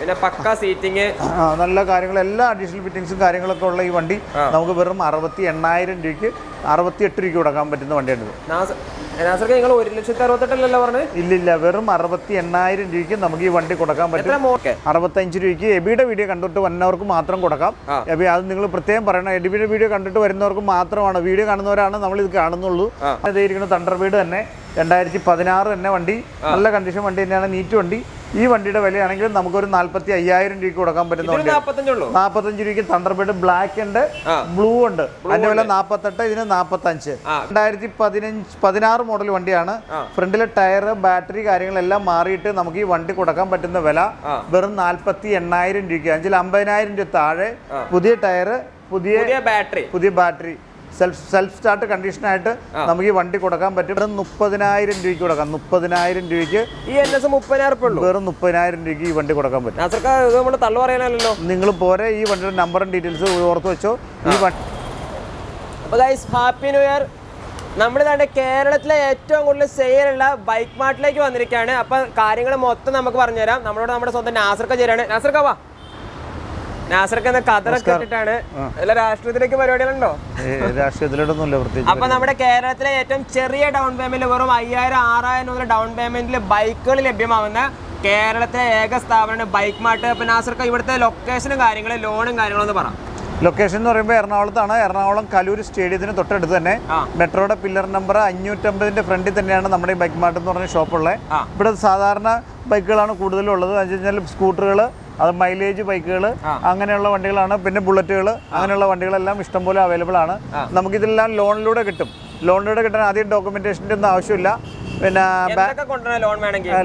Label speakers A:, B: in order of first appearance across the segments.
A: പിന്നെ പക്ക സീറ്റിംഗ്
B: നല്ല കാര്യങ്ങൾ എല്ലാ അഡീഷണൽ ഫിറ്റിങ്സും കാര്യങ്ങളൊക്കെ ഉള്ള ഈ വണ്ടി നമുക്ക് വെറും അറുപത്തി എണ്ണായിരം രൂപയ്ക്ക് അറുപത്തി എട്ട് രൂപയ്ക്ക് കൊടുക്കാൻ പറ്റുന്ന വണ്ടിയാണിത്.
A: നിങ്ങൾ ഒരു ലക്ഷത്തി അറുപത്തെട്ടല്ലോ പറഞ്ഞത്
B: ഇല്ലില്ല വെറും അറുപത്തി എണ്ണായിരം രൂപയ്ക്ക് നമുക്ക് ഈ വണ്ടി കൊടുക്കാൻ പറ്റും. അറുപത്തഞ്ച് രൂപയ്ക്ക് എബിയുടെ വീഡിയോ കണ്ടിട്ട് വന്നവർക്ക് മാത്രം കൊടുക്കാം. എബി അത് നിങ്ങൾ പ്രത്യേകം പറയണം. എബിയുടെ വീഡിയോ കണ്ടിട്ട് വരുന്നവർക്ക് മാത്രമാണ്. വീഡിയോ കാണുന്നവരാണ് നമ്മൾ ഇത് കാണുന്നുള്ളൂ.
A: അതായിരിക്കുന്നത്
B: ഇരിക്കുന്ന തണ്ടർ വീട് തന്നെ. രണ്ടായിരത്തി പതിനാറ് തന്നെ വണ്ടി. നല്ല കണ്ടീഷൻ വണ്ടി തന്നെയാണ്. നീറ്റ് വണ്ടി. ഈ വണ്ടിയുടെ വിലയാണെങ്കിൽ നമുക്കൊരു നാല്പത്തി അയ്യായിരം രൂപയ്ക്ക് കൊടുക്കാൻ പറ്റുന്ന
A: നാപ്പത്തഞ്ചുള്ളൂ
B: നാൽപ്പത്തഞ്ച് രൂപയ്ക്ക് തണ്ടർബേഡ് ബ്ലാക്ക് ഉണ്ട്. ബ്ലൂ ഉണ്ട്. അതിന്റെ വില നാൽപ്പത്തെട്ട് ഇതിന് നാൽപ്പത്തഞ്ച്
A: അഞ്ച്
B: രണ്ടായിരത്തി പതിനഞ്ച് പതിനാറ് മോഡൽ വണ്ടിയാണ്. ഫ്രണ്ടിലെ ടയർ ബാറ്ററി കാര്യങ്ങളെല്ലാം മാറിയിട്ട് നമുക്ക് ഈ വണ്ടി കൊടുക്കാൻ പറ്റുന്ന വില വെറും നാൽപ്പത്തി എണ്ണായിരം രൂപയ്ക്ക്. അഞ്ചിൽ അമ്പതിനായിരം രൂപ താഴെ പുതിയ ടയർ പുതിയ
A: പുതിയ ബാറ്ററി
B: പുതിയ ബാറ്ററി സെൽഫ് സെൽഫ് സ്റ്റാർട്ട് കണ്ടീഷനായിട്ട് നമുക്ക് ഈ വണ്ടി കൊടുക്കാൻ പറ്റും. വെറും മുപ്പതിനായിരം രൂപയ്ക്ക് കൊടുക്കാം. മുപ്പതിനായിരം രൂപയ്ക്ക്
A: ഈ എൻ എസ് മുപ്പതിനായിരം ഉള്ളൂ.
B: വെറും മുപ്പതിനായിരം രൂപയ്ക്ക് ഈ വണ്ടി കൊടുക്കാൻ പറ്റും.
A: നമ്മൾ തള്ളു പറയാനല്ലോ
B: നിങ്ങൾ പോരെ ഈ വണ്ടിയുടെ നമ്പറും ഡീറ്റെയിൽസ് ഓർത്ത് വെച്ചോ. ഈ വണ്ടി
A: അപ്പോൾ ഗൈസ് ഹാപ്പി ന്യൂ ഇയർ നമ്മുടെ നാട്ടിൽ കേരളത്തിലെ ഏറ്റവും കൂടുതൽ സെയിലുള്ള ബൈക്ക് മാർട്ടിലേക്ക് വന്നിരിക്കുകയാണ് അപ്പോൾ കാര്യങ്ങൾ മൊത്തം നമുക്ക് പറഞ്ഞുതരാം. നമ്മളോട് നമ്മുടെ സ്വന്തം നാസർക്ക ചേരാണ് നാസർക്ക വാ. നാസർക്ക് എന്ന കതറൊക്കെ ഇട്ടിട്ടാണ്. എല്ലാ രാഷ്ട്രീയത്തിലേക്ക് പരിപാടികളുണ്ടോ?
B: ഏ, രാഷ്ട്രീയത്തിലോട്ടൊന്നുമില്ല പ്രത്യേകിച്ച്
A: അപ്പൊ നമ്മുടെ കേരളത്തിലെ ഏറ്റവും ചെറിയ ഡൗൺ പേയ്മെന്റ് വെറും അയ്യായിരം ആറായിരം മുതൽ ഡൗൺ പേയ്മെന്റിൽ ബൈക്കുകൾ ലഭ്യമാവുന്ന കേരളത്തെ ഏക സ്ഥാപനമാണ് ബൈക്ക് മാർട്ട് അപ്പൊ നാസർക്ക് ഇവിടുത്തെ ലൊക്കേഷനും കാര്യങ്ങളും ലോണും കാര്യങ്ങളും ഒന്ന് പറയാം
B: ലൊക്കേഷൻ എന്ന് പറയുമ്പോൾ എറണാകുളത്താണ്. എറണാകുളം കലൂർ സ്റ്റേഡിയത്തിന് തൊട്ടടുത്ത് തന്നെ മെട്രോയുടെ പില്ലർ നമ്പർ അഞ്ഞൂറ്റമ്പതിന്റെ ഫ്രണ്ടിൽ തന്നെയാണ് നമ്മുടെ ഈ ബൈക്ക് മാർട്ട് എന്ന് പറഞ്ഞ ഷോപ്പുള്ളത് ഇവിടെ സാധാരണ ബൈക്കുകളാണ് കൂടുതലുള്ളത്. എന്ന് വെച്ച് കഴിഞ്ഞാൽ സ്കൂട്ടറുകൾ അത് മൈലേജ് ബൈക്കുകൾ അങ്ങനെയുള്ള വണ്ടികളാണ്. പിന്നെ ബുള്ളറ്റുകൾ അങ്ങനെയുള്ള വണ്ടികളെല്ലാം ഇഷ്ടംപോലെ അവൈലബിൾ ആണ്. നമുക്കിതെല്ലാം ലോണിലൂടെ കിട്ടും. ലോണിലൂടെ കിട്ടാൻ ആദ്യം ഡോക്യുമെന്റേഷന്റെ ഒന്നും ആവശ്യമില്ല. പിന്നെ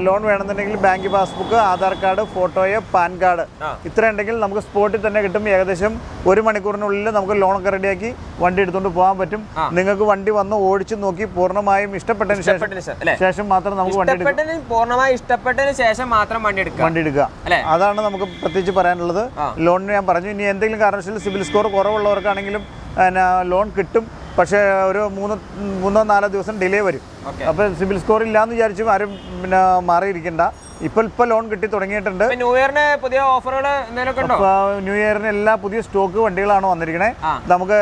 A: ലോൺ
B: വേണമെന്നുണ്ടെങ്കിൽ ബാങ്ക് പാസ്ബുക്ക് ആധാർ കാർഡ് ഫോട്ടോയോ പാൻ കാർഡ് ഇത്ര ഉണ്ടെങ്കിൽ നമുക്ക് സ്പോട്ടിൽ തന്നെ കിട്ടും. ഏകദേശം ഒരു മണിക്കൂറിനുള്ളിൽ നമുക്ക് ലോണൊക്കെ റെഡിയാക്കി വണ്ടി എടുത്തുകൊണ്ട് പോകാൻ പറ്റും. നിങ്ങൾക്ക് വണ്ടി വന്ന് ഓടിച്ചു നോക്കി പൂർണമായും ഇഷ്ടപ്പെട്ടതിന് ശേഷം
A: ശേഷം
B: മാത്രം നമുക്ക് വണ്ടി പൂർണമായി
A: ഇഷ്ടപ്പെട്ടതിന് ശേഷം മാത്രം വണ്ടി എടുക്കുക
B: വണ്ടി എടുക്കുക അതാണ് നമുക്ക് പ്രത്യേകിച്ച് പറയാനുള്ളത്. ലോണിന് ഞാൻ പറഞ്ഞു. ഇനി എന്തെങ്കിലും കാരണവശാലും സിബിൽ സ്കോർ കുറവുള്ളവർക്കാണെങ്കിലും ലോൺ കിട്ടും. പക്ഷേ ഒരു മൂന്ന് മൂന്നോ നാലോ ദിവസം ഡിലേ വരും.
A: അപ്പൊ
B: അപ്പോൾ സിബിൽ സ്കോർ ഇല്ലാന്ന് വിചാരിച്ചു ആരും പിന്നെ മാറിയിരിക്കണ്ട. ഇപ്പൊ ഇപ്പൊ ലോൺ കിട്ടി തുടങ്ങിയിട്ടുണ്ട്.
A: ന്യൂ ഇയറിന് പുതിയ ഓഫറുകൾ
B: ന്യൂ ഇയറിന് എല്ലാ പുതിയ സ്റ്റോക്ക് വണ്ടികളാണ്
A: വന്നിരിക്കുന്നത്
B: നമുക്ക്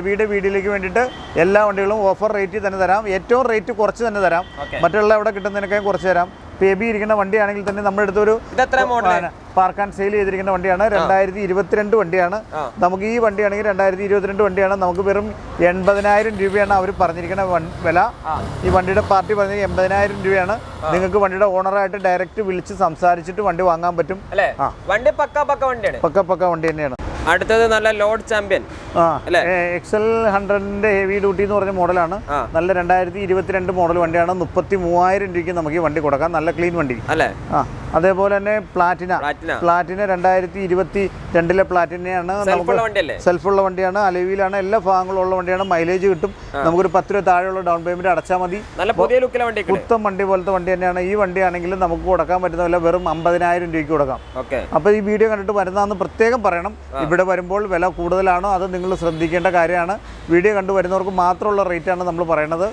B: എബിയുടെ വീടിലേക്ക് വീഡിയോയിലേക്ക് വേണ്ടിയിട്ട് എല്ലാ വണ്ടികളും ഓഫർ റേറ്റിൽ തന്നെ തരാം. ഏറ്റവും റേറ്റ് കുറച്ച് തന്നെ തരാം. മറ്റുള്ള എവിടെ കിട്ടുന്നതിനൊക്കെ കുറച്ച് തരാം. ഇപ്പൊ എബി ഇരിക്കുന്ന വണ്ടിയാണെങ്കിൽ തന്നെ നമ്മുടെ അടുത്തൊരു പാർക്ക് ആൻഡ് സെയിൽ ചെയ്തിരിക്കുന്ന വണ്ടിയാണ്. രണ്ടായിരത്തി ഇരുപത്തിരണ്ട് വണ്ടിയാണ്. നമുക്ക് ഈ വണ്ടിയാണെങ്കിൽ രണ്ടായിരത്തി ഇരുപത്തിരണ്ട് വണ്ടിയാണ്. നമുക്ക് വെറും എൺപതിനായിരം രൂപയാണ് അവർ പറഞ്ഞിരിക്കുന്ന വില. ഈ വണ്ടിയുടെ പാർട്ടി പറഞ്ഞ എൺപതിനായിരം രൂപയാണ്. നിങ്ങൾക്ക് വണ്ടിയുടെ ഓണറായിട്ട് ഡയറക്റ്റ് വിളിച്ച് സംസാരിച്ചിട്ട് വണ്ടി വാങ്ങാൻ പറ്റും.
A: വണ്ടി പക്ക പക്ക വണ്ടിയാണ്.
B: പക്ക പക്ക വണ്ടി തന്നെയാണ്.
A: അടുത്തത് നല്ല ലോഡ് ചാമ്പ്യൻ?
B: എക്സൽ ഹൺഡ്രഡിന്റെ ഹെവി ഡ്യൂട്ടി എന്ന് പറഞ്ഞ മോഡലാണ്. നല്ല രണ്ടായിരത്തി ഇരുപത്തിരണ്ട് മോഡൽ വണ്ടിയാണ്. മുപ്പത്തി മൂവായിരം രൂപയ്ക്ക് നമുക്ക് ഈ വണ്ടി കൊടുക്കാം. നല്ല ക്ലീൻ വണ്ടി.
A: അല്ലേ?
B: അതേപോലെ തന്നെ പ്ലാറ്റിന.
A: പ്ലാറ്റിന
B: രണ്ടായിരത്തി ഇരുപത്തി രണ്ടിലെ പ്ലാറ്റിനയാണ്
A: സെൽഫുള്ള
B: വണ്ടിയാണ്. അലവിയിലാണ് എല്ലാ ഭാഗങ്ങളും ഉള്ള വണ്ടിയാണ്. മൈലേജ് കിട്ടും. നമുക്കൊരു പത്ത് രൂപ താഴെയുള്ള ഡൗൺ പേയ്മെന്റ് അടച്ചാൽ മതി.
A: ലുക്കിലെ വണ്ടി
B: വണ്ടി പോലത്തെ വണ്ടി തന്നെയാണ്. ഈ വണ്ടിയാണെങ്കിലും നമുക്ക് കൊടുക്കാൻ പറ്റുന്ന വില വെറും അമ്പതിനായിരം രൂപയ്ക്ക് കൊടുക്കാം.
A: അപ്പൊ
B: അപ്പോൾ ഈ വീഡിയോ കണ്ടിട്ട് വരുന്നതെന്ന് പ്രത്യേകം പറയണം. ഇവിടെ വരുമ്പോൾ വില കൂടുതലാണോ അത് നിങ്ങൾ ശ്രദ്ധിക്കേണ്ട കാര്യമാണ്. വീഡിയോ കണ്ടു വരുന്നവർക്ക് മാത്രമുള്ള ആണ് നമ്മൾ പറയുന്നത്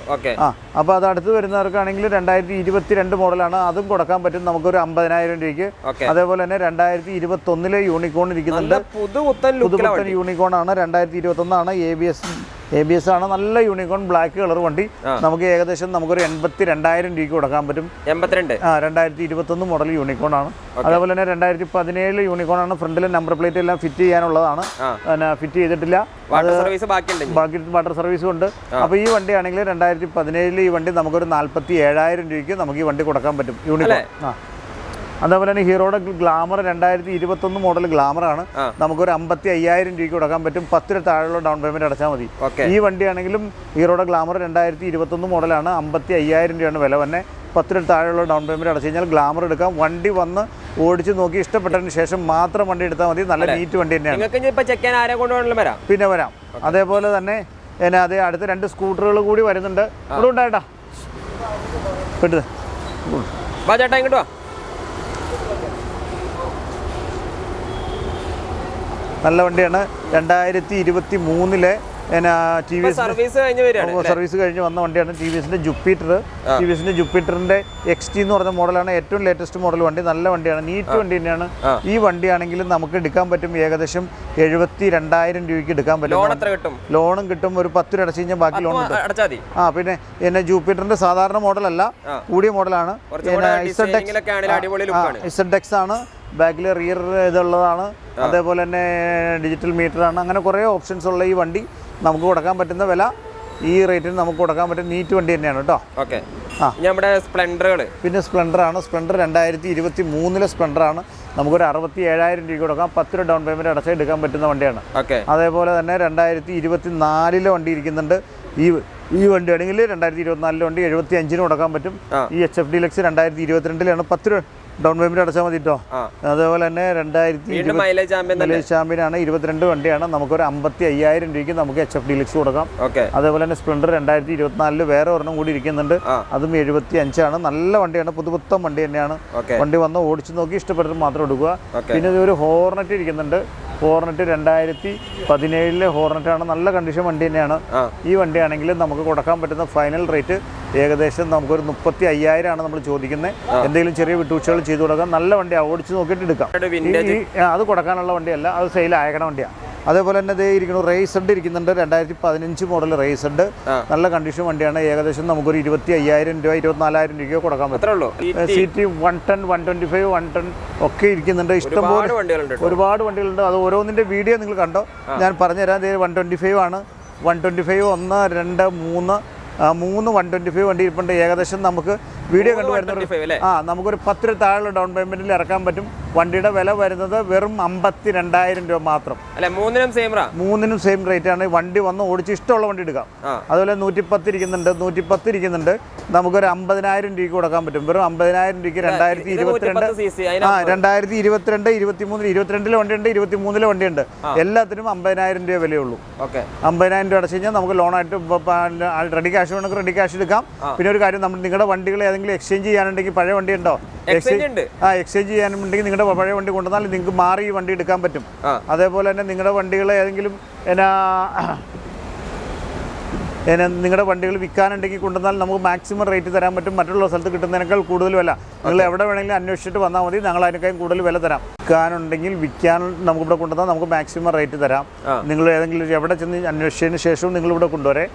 B: ആ അപ്പോൾ അത് അടുത്ത് വരുന്നവർക്കാണെങ്കിൽ രണ്ടായിരത്തി ഇരുപത്തി രണ്ട് മോഡലാണ് അതും കൊടുക്കാൻ പറ്റും. നമുക്കൊരു അമ്പതിനായിരം രൂപയ്ക്ക്. അതേപോലെ തന്നെ രണ്ടായിരത്തി ഇരുപത്തി ഒന്നിലെ യൂണിക്കോൺ ഇരിക്കുന്നുണ്ട്
A: പുതുപുത്തൻ
B: യൂണിക്കോൺ ആണ്. രണ്ടായിരത്തി ഇരുപത്തി ഒന്നാണ് A B S A B S ആണ്. നല്ല യൂണിക്കോൺ ബ്ലാക്ക് കളർ വണ്ടി. നമുക്ക് ഏകദേശം നമുക്കൊരു എൺപത്തി രണ്ടായിരം രൂപയ്ക്ക് കൊടുക്കാൻ പറ്റും.
A: എൺപത്തിരണ്ട്.
B: ആ രണ്ടായിരത്തി ഇരുപത്തൊന്ന് മോഡൽ യൂണിക്കോൺ ആണ് അതേപോലെ തന്നെ രണ്ടായിരത്തി പതിനേഴ് യൂണിക്കോൺ ആണ് ഫ്രണ്ടിലെ നമ്പർ പ്ലേറ്റ് എല്ലാം ഫിറ്റ് ചെയ്യാനുള്ളതാണ്. പിന്നെ ഫിറ്റ് ചെയ്തിട്ടില്ല. ബാക്കി വാട്ടർ സർവീസും ഉണ്ട്. അപ്പോൾ ഈ വണ്ടി ആണെങ്കിൽ രണ്ടായിരത്തി പതിനേഴിൽ ഈ വണ്ടി നമുക്കൊരു നാൽപ്പത്തി ഏഴായിരം രൂപയ്ക്ക് നമുക്ക് ഈ വണ്ടി കൊടുക്കാൻ പറ്റും. യൂണിക്കോൺ ആ. അതേപോലെ തന്നെ ഹീറോയുടെ ഗ്ലാമർ രണ്ടായിരത്തി ഇരുപത്തൊന്ന് മോഡൽ ഗ്ലാമറാണ്. നമുക്കൊരു അമ്പത്തി അയ്യായിരം രൂപയ്ക്ക് കൊടുക്കാൻ പറ്റും. പത്ത് രൂപ താഴെയുള്ള ഡൗൺ പേയ്മെന്റ് അടച്ചാൽ മതി. ഈ വണ്ടിയാണെങ്കിലും ഹീറോയുടെ ഗ്ലാമർ രണ്ടായിരത്തി ഇരുപത്തൊന്ന് മോഡലാണ്. അമ്പത്തി അയ്യായിരം രൂപയാണ് വില തന്നെ പത്ത് രൂപ താഴെയുള്ള ഡൗൺ പേയ്മെന്റ് അടച്ചു കഴിഞ്ഞാൽ ഗ്ലാമർ എടുക്കാം. വണ്ടി വന്ന് ഓടിച്ച് നോക്കി ഇഷ്ടപ്പെട്ടതിന് ശേഷം മാത്രം വണ്ടി എടുത്താൽ മതി. നല്ല നീറ്റ് വണ്ടി തന്നെയാണ്. പിന്നെ വരാം. അതേപോലെ തന്നെ എന്നാ അതേ അടുത്ത രണ്ട് സ്കൂട്ടറുകൾ കൂടി വരുന്നുണ്ട്. ഇവിടെ ഉണ്ടായിട്ടാ
A: കിട്ടുന്നത് ചേട്ടാ ഇങ്ങോട്ട്
B: നല്ല വണ്ടിയാണ്. രണ്ടായിരത്തി ഇരുപത്തി മൂന്നിലെ പിന്നെ ടി വി എസ്
A: സർവീസ് കഴിഞ്ഞ് വരികയാണ്
B: സർവീസ് കഴിഞ്ഞ് വന്ന വണ്ടിയാണ് ടി വി എസിന്റെ ജുപ്പിറ്റർ ടി വി എസിന്റെ ജുപ്പിറ്ററിന്റെ എക്സ് ടി എന്ന് പറഞ്ഞ മോഡലാണ് ഏറ്റവും ലേറ്റസ്റ്റ് മോഡൽ വണ്ടി. നല്ല വണ്ടിയാണ് നീറ്റ് വണ്ടി തന്നെയാണ്. ഈ വണ്ടിയാണെങ്കിലും നമുക്ക് എടുക്കാൻ പറ്റും ഏകദേശം എഴുപത്തി രണ്ടായിരം രൂപയ്ക്ക് എടുക്കാൻ പറ്റും. ലോണും കിട്ടും ഒരു പത്ത് രൂപ അടച്ചു കഴിഞ്ഞാൽ ബാക്കി ലോൺ കിട്ടും. ആ പിന്നെ എന്നെ ജൂപ്പിറ്ററിന്റെ സാധാരണ മോഡലല്ല. കൂടിയ മോഡലാണ് ഇസഡ് എക്സ് ആണ്. ബാക്കിൽ റിയർ ഇതുള്ളതാണ്. അതേപോലെ തന്നെ ഡിജിറ്റൽ മീറ്റർ ആണ്. അങ്ങനെ കുറേ ഓപ്ഷൻസ് ഉള്ള ഈ വണ്ടി. നമുക്ക് കൊടുക്കാൻ പറ്റുന്ന വില ഈ റേറ്റിന് നമുക്ക് കൊടുക്കാൻ പറ്റുന്ന നീറ്റ് വണ്ടി തന്നെയാണ് കേട്ടോ.
A: ഓക്കെ.
B: ആ.
A: നമ്മുടെ സ്പ്ലെൻഡറുകൾ
B: പിന്നെ സ്പ്ലെൻഡർ ആണ്. സ്പ്ലെൻഡർ രണ്ടായിരത്തി ഇരുപത്തി മൂന്നിലെ സ്പ്ലെൻഡർ ആണ്. നമുക്കൊരു അറുപത്തി ഏഴായിരം രൂപ കൊടുക്കാം. പത്ത് രൂപ ഡൗൺ പേയ്മെന്റ് അടച്ച് എടുക്കാൻ പറ്റുന്ന വണ്ടിയാണ്.
A: ഓക്കെ.
B: അതേപോലെ തന്നെ രണ്ടായിരത്തി ഇരുപത്തി നാലിലെ വണ്ടി ഇരിക്കുന്നുണ്ട്. ഈ ഈ വണ്ടി ആണെങ്കിൽ രണ്ടായിരത്തി ഇരുപത്തിനാലിലെ വണ്ടി എഴുപത്തി അഞ്ചിന് കൊടുക്കാൻ പറ്റും. ഈ എച്ച് എഫ് ഡി ലക്സ് രണ്ടായിരത്തി ഇരുപത്തിരണ്ടിലാണ് പത്ത് രൂപ ഡൗൺ പേയ്മെന്റ് അടച്ചാൽ മതി കേട്ടോ അതേപോലെ തന്നെ രണ്ടായിരത്തി
A: മൈലേജ് ചാമ്പ്യൻ
B: ആണ്. ഇരുപത്തിരണ്ട് വണ്ടിയാണ്. നമുക്കൊരു അമ്പത്തി അയ്യായിരം രൂപയ്ക്ക് നമുക്ക് എച്ച് എഫ് ഡിലക്സ് കൊടുക്കാം. അതേപോലെ തന്നെ സ്പ്ലെൻഡർ രണ്ടായിരത്തി ഇരുപത്തിനാലിൽ വേറെ ഒരെണ്ണം കൂടി ഇരിക്കുന്നുണ്ട്. അതും എഴുപത്തി അഞ്ചാണ് നല്ല വണ്ടിയാണ്. പുതുപുത്തം വണ്ടി തന്നെയാണ്. വണ്ടി വന്ന് ഓടിച്ചു നോക്കി ഇഷ്ടപ്പെട്ടിട്ട് മാത്രം എടുക്കുക. പിന്നെ ഇതൊരു ഒരു ഹോർണറ്റ് ഇരിക്കുന്നുണ്ട്. ഹോർണറ്റ് രണ്ടായിരത്തി പതിനേഴിലെ ആണ്. നല്ല കണ്ടീഷൻ വണ്ടി തന്നെയാണ്. ഈ വണ്ടിയാണെങ്കിൽ നമുക്ക് കൊടുക്കാൻ പറ്റുന്ന ഫൈനൽ റേറ്റ് ഏകദേശം നമുക്കൊരു മുപ്പത്തി അയ്യായിരമാണ് നമ്മൾ ചോദിക്കുന്നത്. എന്തെങ്കിലും ചെറിയ വിട്ടുവീഴ്ചകൾ ചെയ്തു കൊടുക്കാം. നല്ല വണ്ടിയാണ് ഓടിച്ച് നോക്കിയിട്ട് എടുക്കാം. അത് കൊടുക്കാനുള്ള വണ്ടിയല്ല അത് സെയിൽ അയക്കണ വണ്ടിയാണ് അതേപോലെ തന്നെ ഇതേ ഇരിക്കുന്നു റേസഡ് ഇരിക്കുന്നുണ്ട് രണ്ടായിരത്തി പതിനഞ്ച് മോഡൽ റേസഡ്. നല്ല കണ്ടീഷൻ വണ്ടിയാണ്. ഏകദേശം നമുക്കൊരു ഇരുപത്തി അയ്യായിരം രൂപ ഇരുപത്തിനാലായിരം രൂപയ്ക്ക് കൊടുക്കാൻ പറ്റും.
A: അത്രേ ഉള്ളൂ. ഈ
B: C T one ten one twenty five one ten ഒക്കെ ഇരിക്കുന്നുണ്ട്. ഇഷ്ടംപോലെ
A: ഒരുപാട് വണ്ടികളുണ്ട്
B: അത് ഓരോന്നിന്റെ വീഡിയോ നിങ്ങൾ കണ്ടോ? ഞാൻ പറഞ്ഞുതരാം. വൺ ട്വന്റി ഫൈവ് ആണ്. വൺ ട്വന്റി ഫൈവ് ഒന്ന് രണ്ട് മൂന്ന് മൂന്ന് വൺ ട്വന്റി ഫൈവ് വണ്ടി ഇരിപ്പുണ്ട്. ഏകദേശം നമുക്ക് വീഡിയോ കണ്ടു വരുന്ന
A: 125 അല്ലേ?
B: ആ നമുക്കൊരു പത്ത് രൂപ താഴെയുള്ള ഡൗൺ പേയ്മെന്റിൽ ഇറക്കാൻ പറ്റും. വണ്ടിയുടെ വില വരുന്നത് വെറും അമ്പത്തി രണ്ടായിരം രൂപ മാത്രം.
A: അല്ലെ മൂന്നിനും സെയിം റാ?
B: മൂന്നിനും സെയിം റേറ്റ് ആണ്. വണ്ടി വന്ന് ഓടിച്ച് ഇഷ്ടമുള്ള വണ്ടി എടുക്കാം. അതുപോലെ നൂറ്റിപ്പത്ത് ഇരിക്കുന്നുണ്ട്. നൂറ്റിപ്പത്ത് ഇരിക്കുന്നുണ്ട്. നമുക്കൊരു അമ്പതിനായിരം രൂപ കൊടുക്കാൻ പറ്റും. വെറും അമ്പതിനായിരം രൂപയ്ക്ക് രണ്ടായിരത്തി ഇരുപത്തിരണ്ട് ആ രണ്ടായിരത്തി ഇരുപത്തിരണ്ട് ഇരുപത്തിമൂന്നിൽ ഇരുപത്തിരണ്ടിലെ വണ്ടിയുണ്ട് ഇരുപത്തിമൂന്നിലെ വണ്ടിയുണ്ട്. എല്ലാത്തിനും അമ്പതിനായിരം രൂപ വിലയുള്ളൂ
A: ഓക്കെ.
B: അമ്പതിനായിരം രൂപ അടച്ചു കഴിഞ്ഞാൽ നമുക്ക് ലോണായിട്ട് റെഡി ക്യാഷ് വേണമെങ്കിൽ റെഡി ക്യാഷ് എടുക്കാം. പിന്നെ ഒരു കാര്യം നമ്മൾ നിങ്ങളുടെ വണ്ടികൾ ഏതെങ്കിലും എക്സ്ചേഞ്ച് ചെയ്യാനുണ്ടെങ്കിൽ പഴയ വണ്ടി ഉണ്ടോ?
A: എക്സ്ചേഞ്ച്
B: ആ എക്സ്ചേഞ്ച് ചെയ്യാനുണ്ടെങ്കിൽ നിങ്ങളുടെ പഴയ വണ്ടി കൊണ്ടുവന്നാൽ നിങ്ങൾക്ക് മാറി ഈ വണ്ടി എടുക്കാൻ പറ്റും. അതേപോലെ തന്നെ നിങ്ങളുടെ വണ്ടികളെ ഏതെങ്കിലും എന്നാ എന്നാ നിങ്ങളുടെ വണ്ടികൾ വിൽക്കാനുണ്ടെങ്കിൽ കൊണ്ടുവന്നാൽ നമുക്ക് മാക്സിമം റേറ്റ് തരാൻ പറ്റും. മറ്റുള്ള സ്ഥലത്ത് കിട്ടുന്നതിനേക്കാൾ കൂടുതൽ വില. നിങ്ങൾ എവിടെ വേണമെങ്കിലും അന്വേഷിച്ചിട്ട് വന്നാൽ മതി. ഞങ്ങൾ അതിനേക്കാളും കൂടുതൽ വില തരാം. വിൽക്കാനുണ്ടെങ്കിൽ വിൽക്കാൻ നമുക്ക് ഇവിടെ കൊണ്ടുവന്നാൽ നമുക്ക് മാക്സിമം റേറ്റ് തരാം. നിങ്ങൾ ഏതെങ്കിലും എവിടെ ചെന്ന് അന്വേഷിച്ചതിന് ശേഷവും നിങ്ങൾ ഇവിടെ കൊണ്ടുവരെ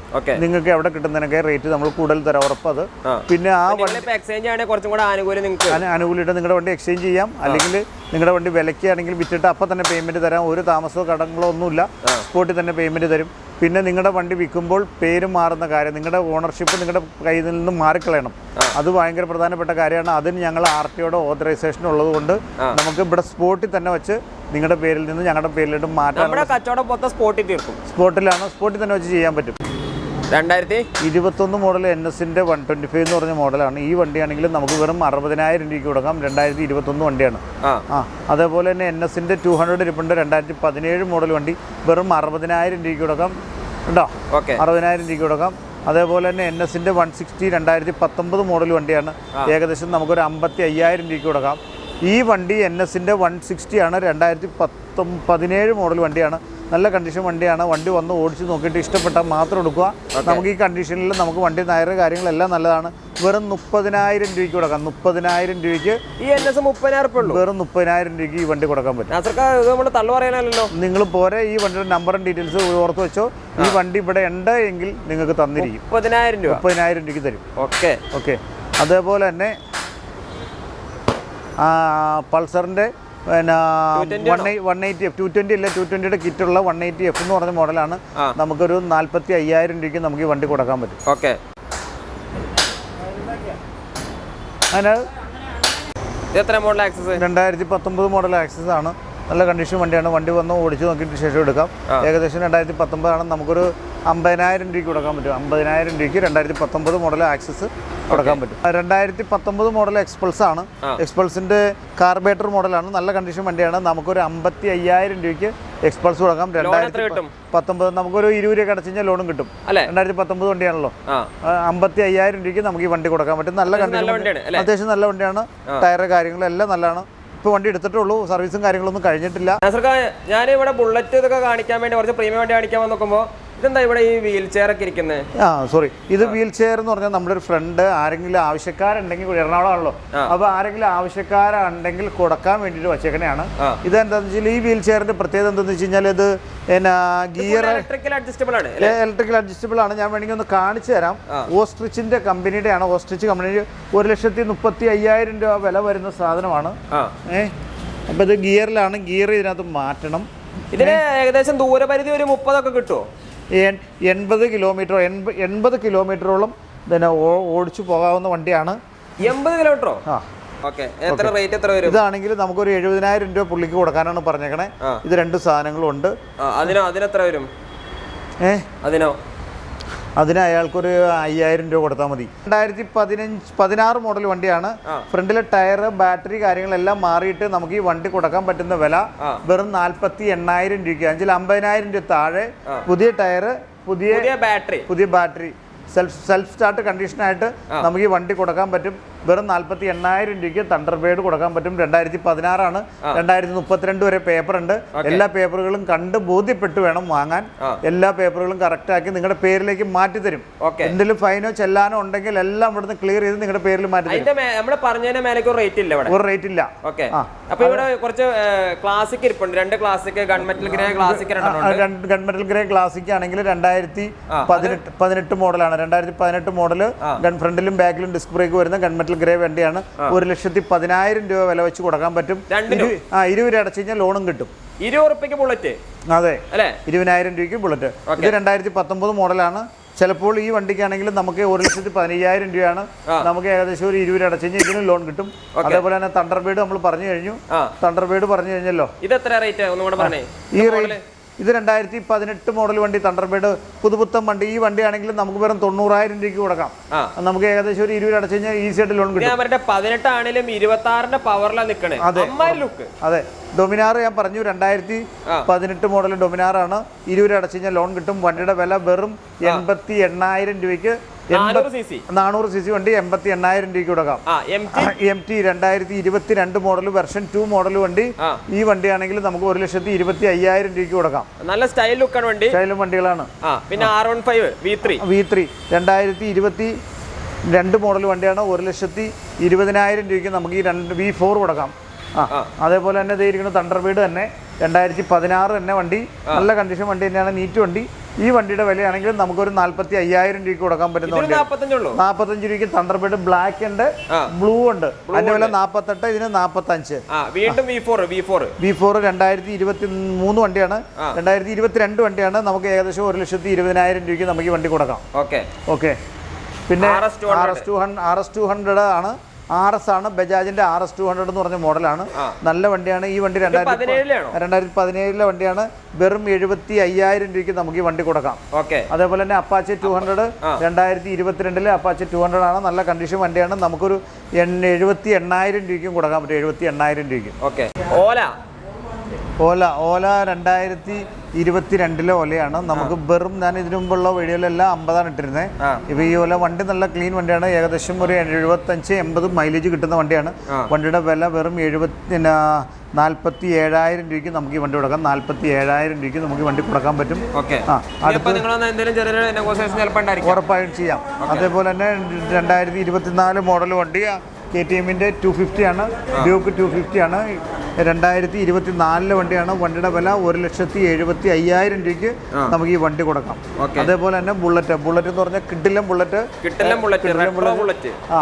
B: നിങ്ങൾക്ക് എവിടെ കിട്ടുന്നതിനൊക്കെ റേറ്റ് നമ്മൾ കൂടുതൽ തരാം ഉറപ്പത്. പിന്നെ ആ
A: വണ്ടി എക്സ്ചേഞ്ച് ആണെങ്കിൽ കുറച്ചും കൂടെ ആനുകൂല്യം നിങ്ങൾക്ക്
B: നിങ്ങളുടെ വണ്ടി എക്സ്ചേഞ്ച് ചെയ്യാം. അല്ലെങ്കിൽ നിങ്ങളുടെ വണ്ടി വിലയ്ക്കാണെങ്കിൽ വിറ്റിട്ട് അപ്പം തന്നെ പേയ്മെന്റ് തരാം. ഒരു താമസമോ കടങ്ങളോ ഒന്നുമില്ല. സ്പോട്ടിൽ തന്നെ പേയ്മെന്റ് തരും. പിന്നെ നിങ്ങളുടെ വണ്ടി വിൽക്കുമ്പോൾ പേര് മാറുന്ന കാര്യം നിങ്ങളുടെ ഓണർഷിപ്പ് നിങ്ങളുടെ കയ്യിൽ നിന്ന് മാറിക്കളയണം. അത് ഭയങ്കര പ്രധാനപ്പെട്ട കാര്യമാണ്. അതിന് ഞങ്ങൾ ആർ ടിയുടെ ഓതറൈസേഷൻ ഉള്ളത് കൊണ്ട് നമുക്ക് ഇവിടെ സ്പോട്ടിൽ തന്നെ വെച്ച് നിങ്ങളുടെ പേരിൽ നിന്ന് ഞങ്ങളുടെ പേരിലോട്ട് മാറ്റാം
A: നമ്മുടെ കച്ചവടം മൊത്തം സ്പോട്ടിൽ തീർക്കും.
B: സ്പോട്ടിലാണ് സ്പോട്ടിൽ തന്നെ വെച്ച് ചെയ്യാൻ പറ്റും.
A: രണ്ടായിരത്തി
B: ഇരുപത്തൊന്ന് മോഡൽ എൻ എസിന്റെ വൺ ട്വന്റി ഫൈവ് എന്ന് പറഞ്ഞ മോഡലാണ് ഈ വണ്ടിയാണെങ്കിലും നമുക്ക് വെറും അറുപതിനായിരം രൂപയ്ക്ക് കൊടുക്കാം. രണ്ടായിരത്തി ഇരുപത്തൊന്ന് വണ്ടിയാണ്.
A: ആ.
B: അതേപോലെ തന്നെ എൻ എസിന്റെ ടു ഹൺഡ്രഡ് ഇരിപ്പുണ്ട്. രണ്ടായിരത്തി പതിനേഴ് മോഡൽ വണ്ടി വെറും അറുപതിനായിരം രൂപയ്ക്ക് കൊടുക്കാം. ഉണ്ടോ?
A: ഓക്കെ.
B: അറുപതിനായിരം രൂപയ്ക്ക് കൊടുക്കാം. അതേപോലെ തന്നെ എൻ എസിന്റെ വൺ സിക്സ്റ്റി രണ്ടായിരത്തി പത്തൊമ്പത് മോഡൽ വണ്ടിയാണ്. ഏകദേശം നമുക്കൊരു അമ്പത്തി അയ്യായിരം രൂപയ്ക്ക് കൊടുക്കാം. ഈ വണ്ടി എൻ എസിന്റെ വൺ സിക്സ്റ്റി ആണ്. രണ്ടായിരത്തി പത്തൊ പതിനേഴ് മോഡൽ വണ്ടിയാണ്. നല്ല കണ്ടീഷൻ വണ്ടിയാണ്. വണ്ടി വന്ന് ഓടിച്ച് നോക്കിയിട്ട് ഇഷ്ടപ്പെട്ടാൽ മാത്രം എടുക്കുക. നമുക്ക് ഈ കണ്ടീഷനിൽ നമുക്ക് വണ്ടി നയറ് കാര്യങ്ങളെല്ലാം നല്ലതാണ്. വെറും മുപ്പതിനായിരം രൂപയ്ക്ക് കൊടുക്കാം. മുപ്പതിനായിരം രൂപയ്ക്ക്
A: ഈ എൻ എസ് മുപ്പതിനായിരം
B: വെറും മുപ്പതിനായിരം രൂപയ്ക്ക് ഈ വണ്ടി കൊടുക്കാൻ പറ്റും.
A: തള്ളു പറയാനല്ലോ
B: നിങ്ങൾ പോരെ ഈ വണ്ടിയുടെ നമ്പറും ഡീറ്റെയിൽസ് ഓർത്ത് വെച്ചോ. ഈ വണ്ടി ഇവിടെ ഉണ്ട് എങ്കിൽ നിങ്ങൾക്ക് തന്നിരിക്കും.
A: മുപ്പതിനായിരം രൂപ.
B: മുപ്പതിനായിരം രൂപയ്ക്ക് തരും.
A: ഓക്കെ.
B: ഓക്കെ. അതേപോലെ തന്നെ പൾസറിന്റെ പിന്നെ
A: 220
B: one eighty F two twenty അല്ല ടു ട്വന്റിയുടെ കിറ്റുള്ള വൺ എയ്റ്റി എഫ് എന്ന് പറഞ്ഞ മോഡലാണ്. നമുക്കൊരു നാൽപ്പത്തി അയ്യായിരം രൂപയ്ക്ക് നമുക്ക് ഈ വണ്ടി കൊടുക്കാൻ പറ്റും.
A: ഓക്കെ.
B: അതിന്
A: എത്ര മോഡൽ ആക്സസ്?
B: രണ്ടായിരത്തി പത്തൊമ്പത് മോഡൽ ആക്സസ് ആണ്. നല്ല കണ്ടീഷൻ വണ്ടിയാണ്. വണ്ടി വന്ന് ഓടിച്ചു നോക്കിയിട്ട് ശേഷം എടുക്കാം. ഏകദേശം രണ്ടായിരത്തി പത്തൊമ്പതാണ് നമുക്കൊരു അമ്പതിനായിരം രൂപയ്ക്ക് കൊടുക്കാൻ പറ്റും. അമ്പതിനായിരം രൂപയ്ക്ക് രണ്ടായിരത്തി പത്തൊമ്പത് മോഡൽ ആക്സസ് കൊടുക്കാൻ പറ്റും. രണ്ടായിരത്തി പത്തൊമ്പത് മോഡൽ എക്സ്പൾസ് ആണ്. എക്സ്പൾസിന്റെ കാർബേറ്റർ മോഡലാണ് നല്ല കണ്ടീഷൻ വണ്ടിയാണ്. നമുക്കൊരു അമ്പത്തി അയ്യായിരം രൂപയ്ക്ക് എക്സ്പൾസ് കൊടുക്കാം. രണ്ടായിരത്തി? പത്തൊമ്പത് നമുക്കൊരു ഇരുപത് രൂപ അടച്ചു കഴിഞ്ഞാൽ ലോണും കിട്ടും. രണ്ടായിരത്തി പത്തൊമ്പത് വണ്ടിയാണല്ലോ. അമ്പത്തി അയ്യായിരം രൂപയ്ക്ക് നമുക്ക് ഈ വണ്ടി കൊടുക്കാൻ പറ്റും. നല്ല കണ്ടീഷൻ അത്യാവശ്യം നല്ല വണ്ടിയാണ്. ടയർ കാര്യങ്ങളും എല്ലാം നല്ലതാണ്. ഇപ്പോൾ വണ്ടി എടുത്തിട്ടുള്ളൂ. സർവീസും കാര്യങ്ങളൊന്നും കഴിഞ്ഞിട്ടില്ല.
A: ഞാൻ ഇവിടെ ബുള്ളറ്റ് ഇതൊക്കെ കാണിക്കാൻ വേണ്ടി കുറച്ച് പ്രീമിയം വണ്ടി കാണിക്കാൻ നോക്കുമ്പോൾ ഇതെന്താ ഇവിടെ ഈ വീൽ ചെയർ ഒക്കെ ഇരിക്കുന്നത്
B: ആ സോറി ഇത് വീൽ ചെയർ എന്ന് പറഞ്ഞാൽ നമ്മുടെ ഒരു ഫ്രണ്ട് ആരെങ്കിലും ആവശ്യക്കാരുണ്ടെങ്കിൽ എറണാകുളം എറണാകുളമാണല്ലോ. അപ്പൊ ആരെങ്കിലും ആവശ്യക്കാരുണ്ടെങ്കിൽ കൊടുക്കാൻ വേണ്ടിയിട്ട് വച്ചേക്കണെയാണ്
A: ഇത്
B: എന്താണെന്ന് വെച്ചാൽ ഈ വീൽ ചെയറിന്റെ പ്രത്യേകത എന്താണെന്ന് വെച്ച് കഴിഞ്ഞാൽ ഇത് എന്നാ ഗിയർ
A: ഇലക്ട്രിക്കൽ അഡ്ജസ്റ്റബിൾ ആണ്
B: ഇലക്ട്രിക്കൽ അഡ്ജസ്റ്റബിൾ ആണ്. ഞാൻ വേണമെങ്കിൽ ഒന്ന് കാണിച്ചു തരാം. ഓസ്ട്രിച്ചിന്റെ കമ്പനിയുടെ ആണ് ഓസ്ട്രിച്ച് കമ്പനി ഒരു ലക്ഷത്തി മുപ്പത്തി അയ്യായിരം രൂപ വില വരുന്ന സാധനമാണ്. ഏഹ് അപ്പൊ ഇത് ഗിയറിലാണ് ഗിയർ ഇതിനകത്ത് മാറ്റണം.
A: ഇതിന് ഏകദേശം ദൂരപരിധി ഒരു മുപ്പതൊക്കെ കിട്ടുമോ
B: എൺപത് കിലോമീറ്റർ എൺപത് കിലോമീറ്ററോളം പിന്നെ ഓടിച്ചു പോകാവുന്ന വണ്ടിയാണ്.
A: എൺപത് കിലോമീറ്ററോ?
B: ആ.
A: എത്ര റേറ്റ് എത്ര വരും?
B: ഇതാണെങ്കിൽ നമുക്കൊരു എഴുപതിനായിരം രൂപ പുള്ളിക്ക് കൊടുക്കാനാണ് പറഞ്ഞേക്കണേ. ഇത് രണ്ട് സാധനങ്ങളും ഉണ്ട്
A: അതിനോ അതിനെത്ര വരും?
B: ഏ?
A: അതിനോ?
B: അതിന് അയാൾക്കൊരു അയ്യായിരം രൂപ കൊടുത്താൽ മതി. രണ്ടായിരത്തി പതിനഞ്ച് പതിനാറ് മോഡൽ വണ്ടിയാണ്. ഫ്രണ്ടിലെ ടയർ ബാറ്ററി കാര്യങ്ങളെല്ലാം മാറിയിട്ട് നമുക്ക് ഈ വണ്ടി കൊടുക്കാൻ പറ്റുന്ന വില വെറും നാൽപ്പത്തി എണ്ണായിരം രൂപയ്ക്ക്. അഞ്ചിൽ അമ്പതിനായിരം രൂപ താഴെ. പുതിയ ടയർ പുതിയ
A: പുതിയ ബാറ്ററി.
B: പുതിയ ബാറ്ററി. സെൽഫ് സെൽഫ് സ്റ്റാർട്ട് കണ്ടീഷനായിട്ട് നമുക്ക് ഈ വണ്ടി കൊടുക്കാൻ പറ്റും. വെറും നാൽപ്പത്തി എണ്ണായിരം രൂപയ്ക്ക് തണ്ടർബേഡ് കൊടുക്കാൻ പറ്റും. രണ്ടായിരത്തി പതിനാറാണ് രണ്ടായിരത്തി മുപ്പത്തിരണ്ട് വരെ പേപ്പർ ഉണ്ട് എല്ലാ പേപ്പറുകളും കണ്ട് ബോധ്യപ്പെട്ട് വേണം വാങ്ങാൻ. എല്ലാ പേപ്പറുകളും കറക്റ്റ് ആക്കി നിങ്ങളുടെ പേരിലേക്ക് മാറ്റി തരും. എന്തെങ്കിലും ഫൈനോ ചെല്ലാനോ ഉണ്ടെങ്കിൽ എല്ലാം ഇവിടുന്ന് ക്ലിയർ ചെയ്ത് നിങ്ങളുടെ പേരിൽ മാറ്റി തരും.
A: റേറ്റ് ഇല്ല
B: ഒരു റേറ്റ് ഇല്ല.
A: അപ്പൊ ഇവിടെ കുറച്ച് ക്ലാസിക് ഇരിപ്പുണ്ട്. രണ്ട് classic gunmetal grey classic
B: gunmetal grey classic ആണെങ്കിൽ രണ്ടായിരത്തി പതിനെട്ട് മോഡലാണ് രണ്ടായിരത്തി പതിനെട്ട് മോഡൽ ഗൺ ഫ്രണ്ടിലും ബാക്കിലും ഡിസ്ക് ബ്രേക്ക് വരുന്ന ഗൺമെറ്റൽ ഗ്രേ വണ്ടിയാണ്. ഒരു ലക്ഷത്തി പതിനായിരം രൂപ വില വെച്ച് കൊടുക്കാൻ പറ്റും? ആ ഇരുപത് രൂപ അടച്ചു കഴിഞ്ഞാൽ ലോണും കിട്ടും.
A: ഇരുപത് റുപ്യക്ക് ബുള്ളറ്റ്
B: അതെ.
A: അല്ലേ?
B: ഇരുപതിനായിരം രൂപയ്ക്ക് ബുള്ളറ്റ് ഇത് രണ്ടായിരത്തി പത്തൊമ്പത് മോഡലാണ് ചിലപ്പോൾ ഈ വണ്ടിക്കാണെങ്കിൽ നമുക്ക് ഒരു ലക്ഷത്തി പതിനയ്യായിരം രൂപയാണ് നമുക്ക് ഏകദേശം ഒരു ഇരുപത് രൂപ അടച്ചു കഴിഞ്ഞാൽ ഇതിനും ലോൺ കിട്ടും. അതേപോലെ തന്നെ തണ്ടർബേഡ് നമ്മൾ പറഞ്ഞു കഴിഞ്ഞു. തണ്ടർബേഡ് പറഞ്ഞു കഴിഞ്ഞല്ലോ.
A: ഇത് എത്ര റേറ്റ് ഒന്നുകൂടെ പറഞ്ഞേ.
B: ഈ റേറ്റ് ഇത് രണ്ടായിരത്തി പതിനെട്ട് മോഡൽ വണ്ടി തണ്ടർബേഡ് പുതുപുത്തൻ വണ്ടി. ഈ വണ്ടിയാണെങ്കിൽ നമുക്ക് വെറും തൊണ്ണൂറായിരം രൂപയ്ക്ക് കൊടുക്കാം. നമുക്ക് ഏകദേശം ഒരു ഇരുപത് അടച്ചു കഴിഞ്ഞാൽ ഈസി ആയിട്ട് ലോൺ കിട്ടും.
A: പതിനെട്ടാണേലും ഇരുപത്തി ആറിന്റെ പവറിലാണ് നിൽക്കണേ അതെ.
B: അതെ. ഡൊമിനാർ ഞാൻ പറഞ്ഞു രണ്ടായിരത്തി. പതിനെട്ട് മോഡൽ ഡൊമിനാറാണ്. ഇരുപത് രൂപ അടച്ചു കഴിഞ്ഞാൽ ലോൺ കിട്ടും. വണ്ടിയുടെ വില വെറും എൺപത്തി എണ്ണായിരം രൂപയ്ക്ക്
A: നാനൂറ് സി സി.
B: വണ്ടി എൺപത്തി എണ്ണായിരം രൂപയ്ക്ക് കൊടുക്കാം.
A: M T.
B: രണ്ടായിരത്തി ഇരുപത്തി രണ്ട് മോഡൽ വെർഷൻ ടു മോഡൽ വണ്ടി. ഈ വണ്ടിയാണെങ്കിൽ നമുക്ക് ഒരു ലക്ഷത്തി ഇരുപത്തി അയ്യായിരം രൂപയ്ക്ക് കൊടുക്കാം.
A: നല്ല സ്റ്റൈൽ ലുക്കാണ് വണ്ടി.
B: സ്റ്റൈലും വണ്ടികളാണ്.
A: പിന്നെ R one five V three.
B: V three. രണ്ടായിരത്തി ഇരുപത്തി രണ്ട് മോഡൽ വണ്ടിയാണ്. ഒരു ലക്ഷത്തി ഇരുപതിനായിരം രൂപയ്ക്ക് നമുക്ക് ഈ രണ്ട് വി ഫോർ കൊടുക്കാം. ആ. അതേപോലെ തന്നെ ഇരിക്കുന്ന തണ്ടർബീഡ് തന്നെ. രണ്ടായിരത്തി പതിനാറ് തന്നെ വണ്ടി. നല്ല കണ്ടീഷൻ വണ്ടി തന്നെയാണ് നീറ്റ് വണ്ടി. ഈ വണ്ടിയുടെ വിലയാണെങ്കിൽ നമുക്കൊരു നാല്പത്തി അയ്യായിരം രൂപയ്ക്ക് കൊടുക്കാൻ പറ്റുന്ന നാപ്പത്തഞ്ച് രൂപയ്ക്ക് തണ്ടർബീഡ് ബ്ലാക്ക് ഉണ്ട് ബ്ലൂ ഉണ്ട്. അതിന്റെ വില നാൽപ്പത്തെട്ട് ഇതിന് നാൽപ്പത്തഞ്ച്
A: ആ വീണ്ടും വി ഫോർ
B: രണ്ടായിരത്തി ഇരുപത്തി മൂന്ന് വണ്ടിയാണ്. രണ്ടായിരത്തി ഇരുപത്തിരണ്ട് വണ്ടിയാണ്. നമുക്ക് ഏകദേശം ഒരു ലക്ഷത്തി ഇരുപതിനായിരം രൂപയ്ക്ക് നമുക്ക് ഈ വണ്ടി കൊടുക്കാം.
A: ഓക്കെ
B: ഓക്കെ പിന്നെ
A: RS 200.
B: R S two hundred R S two hundred ആണ്. ആർ എസ് ആണ്. ബജാജിന്റെ ആർ എസ് ടു ഹൺഡ്രഡ് എന്ന് പറഞ്ഞ മോഡലാണ്. നല്ല വണ്ടിയാണ്. ഈ വണ്ടി രണ്ടായിരത്തി രണ്ടായിരത്തി പതിനേഴിലെ വണ്ടിയാണ്. വെറും എഴുപത്തി അയ്യായിരം രൂപയ്ക്ക് നമുക്ക് ഈ വണ്ടി കൊടുക്കാം.
A: ഓക്കെ.
B: അതേപോലെ തന്നെ അപ്പാച്ചെ ടു ഹൺഡ്രഡ്. രണ്ടായിരത്തി ഇരുപത്തിരണ്ടിലെ അപ്പാച്ചെ ടു ഹൺഡ്രഡ് ആണ്. നല്ല കണ്ടീഷൻ വണ്ടിയാണ്. നമുക്കൊരു എഴുപത്തി എണ്ണായിരം രൂപയ്ക്കും കൊടുക്കാൻ പറ്റും. എഴുപത്തി എണ്ണായിരം രൂപയ്ക്കും.
A: ഓക്കെ. ഓല.
B: ഓല ഓല രണ്ടായിരത്തി ഇരുപത്തിരണ്ടിലെ ഓലയാണ്. നമുക്ക് വെറും ഞാൻ ഇതിനു മുമ്പുള്ള വഴികളിലെല്ലാം അമ്പതാണ് ഇട്ടിരുന്നത് ഇപ്പൊ ഈ ഓല വണ്ടി നല്ല ക്ലീൻ വണ്ടിയാണ്. ഏകദേശം ഒരു എഴുപത്തഞ്ച് എൺപത് മൈലേജ് കിട്ടുന്ന വണ്ടിയാണ്. വണ്ടിയുടെ വില വെറും എഴുപത്തി നാൽപ്പത്തി ഏഴായിരം രൂപയ്ക്ക് നമുക്ക് ഈ വണ്ടി കൊടുക്കാം. നാൽപ്പത്തി ഏഴായിരം രൂപയ്ക്ക് നമുക്ക് ഈ വണ്ടി കൊടുക്കാൻ പറ്റും. ഉറപ്പായും ചെയ്യാം. അതേപോലെ തന്നെ രണ്ടായിരത്തി ഇരുപത്തിനാല് മോഡൽ വണ്ടി കെ ടി എമ്മിന്റെ ടു ഫിഫ്റ്റിയാണ് ഡ്യൂക്ക് ടു ഫിഫ്റ്റിയാണ് രണ്ടായിരത്തി ഇരുപത്തി നാലിലെ വണ്ടിയാണ്. വണ്ടിയുടെ വില ഒരു ലക്ഷത്തി എഴുപത്തി അയ്യായിരം രൂപയ്ക്ക് നമുക്ക് ഈ വണ്ടി കൊടുക്കാം. അതേപോലെ തന്നെ ബുള്ളറ്റ്. ബുള്ളറ്റ് എന്ന് പറഞ്ഞാൽ കിട്ടിലും ബുള്ളറ്റ്.
A: കിട്ടിലും ബുള്ളറ്റ്
B: ആ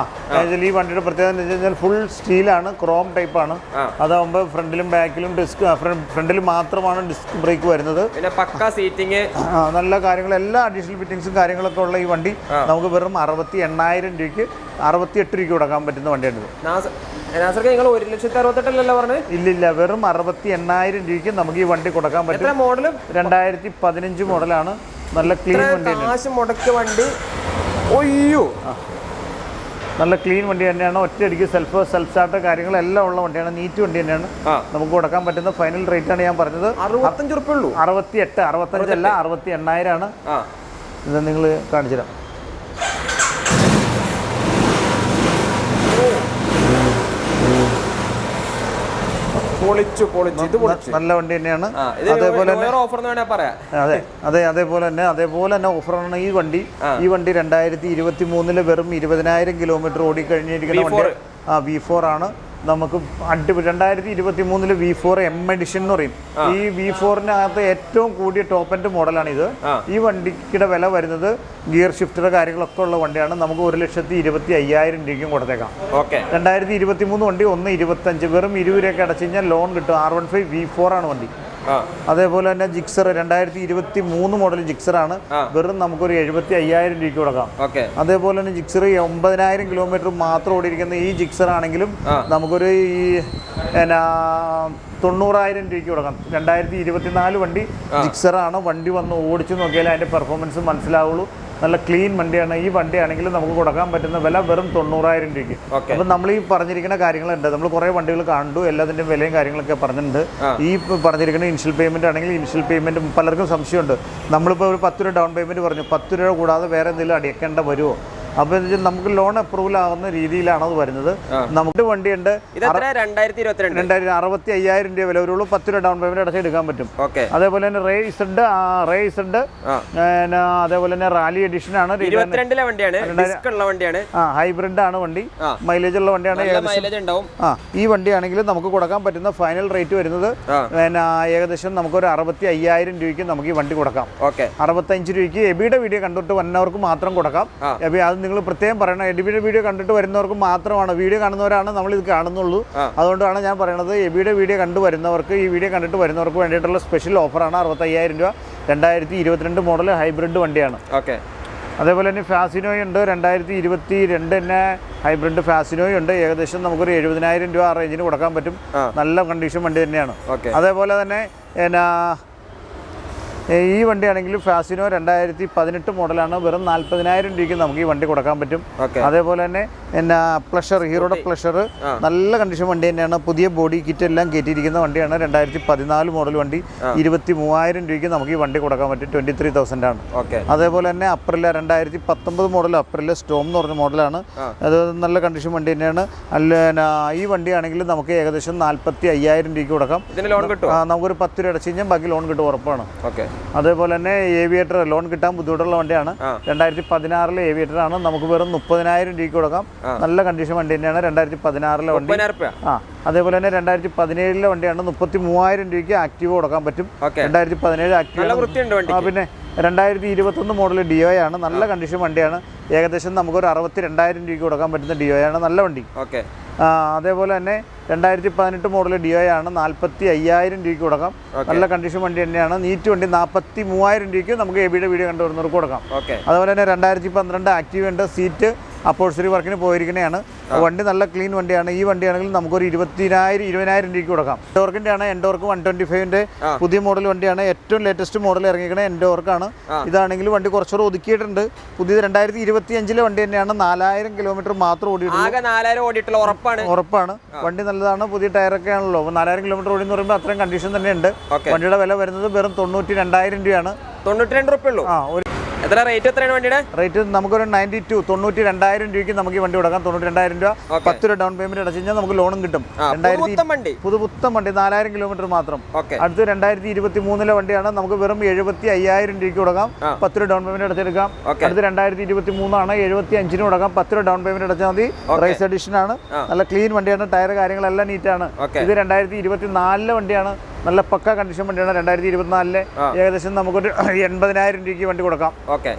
B: ഈ വണ്ടിയുടെ പ്രത്യേകത എന്ന് വെച്ച് കഴിഞ്ഞാൽ ഫുൾ സ്റ്റീലാണ് ക്രോം ടൈപ്പാണ്
A: ആണ്.
B: അതാകുമ്പോൾ ഫ്രണ്ടിലും ബാക്കിലും ഡിസ്ക് ഫ്രണ്ടിൽ മാത്രമാണ് ഡിസ്ക് ബ്രേക്ക് വരുന്നത്.
A: സീറ്റിംഗ്
B: നല്ല കാര്യങ്ങൾ എല്ലാ അഡീഷണൽ ഫിറ്റിംഗ്സും കാര്യങ്ങളൊക്കെ ഉള്ള ഈ വണ്ടി നമുക്ക് വെറും അറുപത്തി എണ്ണായിരം രൂപയ്ക്ക് അറുപത്തി എട്ട് രൂപയ്ക്ക് കൊടുക്കാൻ പറ്റുന്ന
A: നാസർക്ക് നിങ്ങൾ ഒരു ലക്ഷത്തി അറുപത്തെട്ടല്ലോ പറഞ്ഞത്?
B: ഇല്ലില്ല വെറും അറുപത്തി എണ്ണായിരം രൂപയ്ക്ക് നമുക്ക് ഈ വണ്ടി കൊടുക്കാൻ പറ്റും.
A: മോഡലും?
B: രണ്ടായിരത്തി പതിനഞ്ച് മോഡലാണ്. നല്ല ക്ലീൻ വണ്ടി
A: കാശ് മുടക്കിയ വണ്ടി. ഒയ്യോ.
B: നല്ല ക്ലീൻ വണ്ടി തന്നെയാണ്. ഒറ്റയടിക്ക് സെൽഫ് സെൽഫ് സ്റ്റാർട്ട് കാര്യങ്ങളെല്ലാം ഉള്ള വണ്ടിയാണ്. നീറ്റ് വണ്ടി തന്നെയാണ്. നമുക്ക് കൊടുക്കാൻ പറ്റുന്ന ഫൈനൽ റേറ്റ് ആണ് ഞാൻ പറഞ്ഞത്.
A: അറുപത്തഞ്ച് റുപ്യ ഉള്ളൂ.
B: അറുപത്തി എട്ട് അറുപത്തഞ്ചല്ല അറുപത്തി എണ്ണായിരമാണ് ഇത് നിങ്ങൾ കാണിച്ചു തരാം
A: പൊളിച്ചു പൊളിച്ചു. ഇത്
B: നല്ല വണ്ടി തന്നെയാണ്. അതേപോലെ
A: ഓഫർ പറയാം.
B: അതെ. അതേപോലെ തന്നെ അതേപോലെ തന്നെ ഓഫറാണ് ഈ വണ്ടി. ഈ വണ്ടി രണ്ടായിരത്തി ഇരുപത്തി മൂന്നിൽ വെറും ഇരുപതിനായിരം കിലോമീറ്റർ ഓടിക്കഴിഞ്ഞിരിക്കുന്ന വണ്ടി. ആ വി ഫോർ ആണ്. നമുക്ക് അടിപൊളി. രണ്ടായിരത്തി ഇരുപത്തി മൂന്നിൽ വി ഫോർ എം എഡിഷൻ എന്ന് പറയും. ഈ വി ഫോറിനകത്ത് ഏറ്റവും കൂടിയ ടോപ്പ് എൻഡ് മോഡലാണ് ഇത്. ഈ വണ്ടിക്കിടെ വില വരുന്നത് ഗിയർ ഷിഫ്റ്റർ കാര്യങ്ങളൊക്കെ ഉള്ള വണ്ടിയാണ്. നമുക്ക് ഒരു ലക്ഷത്തി ഇരുപത്തി അയ്യായിരം രൂപയ്ക്കും കൊടുത്തേക്കാം.
A: ഓക്കെ.
B: രണ്ടായിരത്തി ഇരുപത്തി മൂന്ന് വണ്ടി ഒന്ന് ഇരുപത്തഞ്ച്. വെറും ഇരുപത് രൂപയൊക്കെ അടച്ചു കഴിഞ്ഞാൽ ലോൺ കിട്ടും. R one five V four ആണ് വണ്ടി. അതേപോലെ തന്നെ ജിക്സർ രണ്ടായിരത്തി ഇരുപത്തി മൂന്ന് മോഡൽ ജിക്സർ ആണ്.
A: ആ.
B: വെറും നമുക്കൊരു എഴുപത്തി അയ്യായിരം രൂപയ്ക്ക് കൊടുക്കാം.
A: ഓക്കെ.
B: അതേപോലെ തന്നെ ജിക്സർ ഒമ്പതിനായിരം കിലോമീറ്റർ മാത്രം ഓടിയിരിക്കുന്ന ഈ ജിക്സർ ആണെങ്കിലും നമുക്കൊരു ഈ എന്നാ തൊണ്ണൂറായിരം രൂപയ്ക്ക് കൊടുക്കാം. രണ്ടായിരത്തി ഇരുപത്തിനാല് വണ്ടി ജിക്സർ ആണ്. വണ്ടി വന്ന് ഓടിച്ചു നോക്കിയാൽ അതിന്റെ പെർഫോമൻസ് മനസ്സിലാവുള്ളൂ. നല്ല ക്ലീൻ വണ്ടിയാണ്. ഈ വണ്ടിയാണെങ്കിൽ നമുക്ക് കൊടുക്കാൻ പറ്റുന്ന വില വെറും തൊണ്ണൂറായിരം രൂപയ്ക്ക്. അപ്പം നമ്മൾ ഈ പറഞ്ഞിരിക്കുന്ന കാര്യങ്ങളുണ്ട്. നമ്മൾ കുറേ വണ്ടികൾ കണ്ടു. എല്ലാത്തിന്റെ വിലയും കാര്യങ്ങളൊക്കെ പറഞ്ഞിട്ടുണ്ട്. ഈ പറഞ്ഞിരിക്കുന്ന ഇനിഷ്യൽ പേയ്മെന്റ് ആണെങ്കിൽ ഇനിഷ്യൽ പേയ്മെന്റ് പലർക്കും സംശയമുണ്ട്. നമ്മളിപ്പോൾ ഒരു പത്ത് രൂപ ഡൗൺ പേയ്മെന്റ് പറഞ്ഞു. പത്ത് രൂപ കൂടാതെ വേറെ എന്തെങ്കിലും അടയ്ക്കേണ്ട വരുമോ? അപ്പോൾ നമുക്ക് ലോൺ അപ്രൂവൽ ആവുന്ന രീതിയിലാണ് അത് വരുന്നത്. നമുക്ക് വണ്ടിയുണ്ട്.
A: രണ്ടായിരത്തി
B: അറുപത്തി അയ്യായിരം രൂപ വില വരുള്ളൂ. പത്ത് രൂപ ഡൗൺ പേയ്മെന്റ് അടച്ച് എടുക്കാൻ പറ്റും. അതേപോലെ തന്നെ റേസ് റേസ് ഉണ്ട് അതേപോലെ തന്നെ റാലി എഡിഷൻ ആണ്.
A: വണ്ടിയാണ്.
B: ഹൈബ്രിഡ് ആണ് വണ്ടി. മൈലേജ് ഉള്ള വണ്ടിയാണ് ഈ വണ്ടിയാണെങ്കിൽ നമുക്ക് കൊടുക്കാൻ പറ്റുന്ന ഫൈനൽ റേറ്റ് വരുന്നത് ഏകദേശം നമുക്ക് ഒരു അറുപത്തി അയ്യായിരം രൂപയ്ക്ക് നമുക്ക് ഈ വണ്ടി കൊടുക്കാം. അറുപത്തഞ്ച് രൂപയ്ക്ക് എബിയുടെ വീഡിയോ കണ്ടിട്ട് വന്നവർക്ക് മാത്രം കൊടുക്കാം. എബി അത് നിങ്ങൾ പ്രത്യേകം പറയണം. എബിയുടെ വീഡിയോ കണ്ടിട്ട് വരുന്നവർക്ക് മാത്രമാണ്. വീഡിയോ കാണുന്നവരാണ് നമ്മൾ ഇത് കാണുന്നുള്ളൂ അതുകൊണ്ടാണ് ഞാൻ പറയുന്നത് എബിയുടെ വീഡിയോ കണ്ടു വരുന്നവർക്ക് ഈ വീഡിയോ കണ്ടിട്ട് വരുന്നവർക്ക് വേണ്ടിയിട്ടുള്ള സ്പെഷ്യൽ ഓഫറാണ് അറുപത്തയ്യായിരം രൂപ. രണ്ടായിരത്തി ഇരുപത്തിരണ്ട് മോഡൽ ഹൈബ്രിഡ് വണ്ടിയാണ്.
A: ഓക്കെ.
B: അതേപോലെ തന്നെ ഫാസിനോയ് ഉണ്ട്. രണ്ടായിരത്തി ഇരുപത്തി രണ്ട് തന്നെ ഹൈബ്രിഡ് ഫാസിനോയ് ഉണ്ട്. ഏകദേശം നമുക്കൊരു എഴുപതിനായിരം രൂപ ആ റേഞ്ചിന് കൊടുക്കാൻ പറ്റും. നല്ല കണ്ടീഷൻ വണ്ടി തന്നെയാണ്.
A: ഓക്കെ.
B: അതേപോലെ തന്നെ എന്നാ ഈ വണ്ടിയാണെങ്കിൽ ഫാസിനോ രണ്ടായിരത്തി പതിനെട്ട് മോഡലാണ് വെറും നാൽപ്പതിനായിരം രൂപയ്ക്ക് നമുക്ക് ഈ വണ്ടി കൊടുക്കാൻ പറ്റും. അതേപോലെ തന്നെ എന്നാ പ്ലഷർ ഹീറോയുടെ പ്ലഷർ നല്ല കണ്ടീഷൻ വണ്ടി തന്നെയാണ്. പുതിയ ബോഡി കിറ്റ് എല്ലാം കയറ്റിയിരിക്കുന്ന വണ്ടിയാണ്. രണ്ടായിരത്തി പതിനാല് മോഡൽ വണ്ടി. ഇരുപത്തി മൂവായിരം രൂപയ്ക്ക് നമുക്ക് ഈ വണ്ടി കൊടുക്കാൻ പറ്റും. ട്വന്റി ത്രീ തൗസൻഡ് ആണ്.
A: ഓക്കെ
B: അതേപോലെ തന്നെ അപ്രില രണ്ടായിരത്തി പത്തൊമ്പത് മോഡൽ അപ്രില സ്റ്റോം എന്ന് പറഞ്ഞ മോഡലാണ് അത് നല്ല കണ്ടീഷൻ വണ്ടി തന്നെയാണ്. അല്ല പിന്നെ ഈ വണ്ടിയാണെങ്കിൽ നമുക്ക് ഏകദേശം നാൽപ്പത്തി അയ്യായിരം രൂപയ്ക്ക് കൊടുക്കാം. നമുക്കൊരു പത്ത് രൂപ അടച്ചു കഴിഞ്ഞാൽ ബാക്കി ലോൺ കിട്ടും ഉറപ്പാണ്.
A: ഓക്കെ
B: അതേപോലെ തന്നെ ഏവിയേറ്റർ ലോൺ കിട്ടാൻ ബുദ്ധിമുട്ടുള്ള വണ്ടിയാണ്. രണ്ടായിരത്തി പതിനാറിലെ ഏവിയേറ്റർ ആണ്. നമുക്ക് വെറും മുപ്പതിനായിരം രൂപയ്ക്ക് കൊടുക്കാം. നല്ല കണ്ടീഷൻ വണ്ടി തന്നെയാണ്. രണ്ടായിരത്തി പതിനാറിലെ വണ്ടി ആ അതേപോലെ തന്നെ രണ്ടായിരത്തി പതിനേഴിലെ വണ്ടിയാണ് മുപ്പത്തി മൂവായിരം രൂപയ്ക്ക് ആക്റ്റീവ് കൊടുക്കാൻ പറ്റും. രണ്ടായിരത്തി പതിനേഴ് ആക്റ്റീവ് ആ പിന്നെ രണ്ടായിരത്തി ഇരുപത്തൊന്ന് മോഡൽ ഡിഒ ആണ്. നല്ല കണ്ടീഷൻ വണ്ടിയാണ്. ഏകദേശം നമുക്കൊരു അറുപത്തി രണ്ടായിരം രൂപയ്ക്ക് കൊടുക്കാൻ പറ്റുന്ന ഡിഒ ആണ്. നല്ല വണ്ടി.
A: ഓക്കെ.
B: അതേപോലെ തന്നെ രണ്ടായിരത്തി പതിനെട്ട് മോഡൽ ഡിഒ ആണ്. നാൽപ്പത്തി അയ്യായിരം രൂപയ്ക്ക് കൊടുക്കാം. നല്ല കണ്ടീഷൻ വണ്ടി തന്നെയാണ്. നീറ്റ് വണ്ടി നാൽപ്പത്തി മൂവായിരം രൂപയ്ക്ക് നമുക്ക് എബിയുടെ വീഡിയോ കണ്ടുവരുന്നവർക്ക് കൊടുക്കാം.
A: ഓക്കെ.
B: അതുപോലെ തന്നെ രണ്ടായിരത്തി പന്ത്രണ്ട് ആക്റ്റീവ് ഉണ്ട്. സീറ്റ് അപ്പോഴ്സറി വർക്കിന് പോയിരിക്കുന്നതാണ്. വണ്ടി നല്ല ക്ലീൻ വണ്ടിയാണ്. ഈ വണ്ടിയാണെങ്കിൽ നമുക്കൊരു ഇരുപത്തിനായിരം ഇരുപതിനായിരം രൂപയ്ക്ക് കൊടുക്കാം. എൻഡോർക്കിന്റെ ആണ്. എൻഡോർക്ക് വൺ ട്വന്റി
A: ഫൈവിന്റെ
B: പുതിയ മോഡൽ വണ്ടിയാണ്. ഏറ്റവും ലേറ്റസ്റ്റ് മോഡൽ ഇറങ്ങിയിരിക്കുന്ന എൻഡോർക്കാണ്
A: ഇതാണെങ്കിലും
B: ഇതാണെങ്കിൽ വണ്ടി കുറച്ചുകൂടെ ഒതുക്കിയിട്ടുണ്ട്. പുതിയത് രണ്ടായിരത്തി ഇരുപത്തി അഞ്ചിലെ വണ്ടി തന്നെയാണ് നാലായിരം കിലോമീറ്റർ മാത്രം ഓടിയിട്ടുള്ളൂ
A: ഉറപ്പാണ്.
B: ഉറപ്പാണ്. വണ്ടി നല്ലതാണ്. പുതിയ ടയറൊക്കെ ആണല്ലോ. നാലായിരം കിലോമീറ്റർ ഓടി എന്ന് പറയുമ്പോൾ അത്രയും കണ്ടീഷൻ തന്നെയുണ്ട്. വണ്ടിയുടെ വില വരുന്നത് വെറും തൊണ്ണൂറ്റി രണ്ടായിരം രൂപയാണ്.
A: തൊണ്ണൂറ്റി രണ്ട് ഉള്ളൂ.
B: ആ
A: എത്ര റേറ്റ് എത്രയാണ് വണ്ടിയുടെ?
B: റേറ്റ് നമുക്കൊരു നയന്റി ടു തൊണ്ണൂറ്റി രണ്ടായിരം രൂപയ്ക്ക് നമുക്ക് ഈ വണ്ടി കൊടുക്കാം. തൊണ്ണൂറ്റി രണ്ടായിരം രൂപ പത്ത് രൂപ ഡൗൺ പേയ്മെന്റ് അടച്ചു കഴിഞ്ഞാൽ നമുക്ക് ലോണും കിട്ടും. രണ്ടായിരത്തി
A: പുതുപുത്തൻ വണ്ടി
B: നാലായിരം കിലോമീറ്റർ മാത്രം. അടുത്ത് രണ്ടായിരത്തി ഇരുപത്തി മൂന്നിലെ വണ്ടിയാണ് നമുക്ക് വെറും എഴുപത്തി അയ്യായിരം രൂപയ്ക്ക് കൊടുക്കാം. പത്ത് രൂപ ഡൗൺ പേയ്മെന്റ് അടച്ചെടുക്കാം. അടുത്ത് രണ്ടായിരത്തി ഇരുപത്തി മൂന്നാണ് എഴുപത്തി അഞ്ചിന് കൊടുക്കാം. പത്ത് രൂപ ഡൗൺ പേയ്മെന്റ് അടച്ചാൽ മതി.
A: റൈസ്
B: റേസ് എഡിഷൻ ആണ്. നല്ല ക്ലീൻ വണ്ടിയാണ്. ടയർ കാര്യങ്ങളെല്ലാം നീറ്റാണ് ഇത് രണ്ടായിരത്തി ഇരുപത്തി നാലിലെ വണ്ടിയാണ്. നല്ല പക്ക കണ്ടീഷൻ വണ്ടിയാണ്. രണ്ടായിരത്തി ഇരുപത്തിനാലിലെ. ഏകദേശം നമുക്കൊരു എൺപതിനായിരം രൂപയ്ക്ക് വണ്ടി കൊടുക്കാം.
A: ഓക്കെ.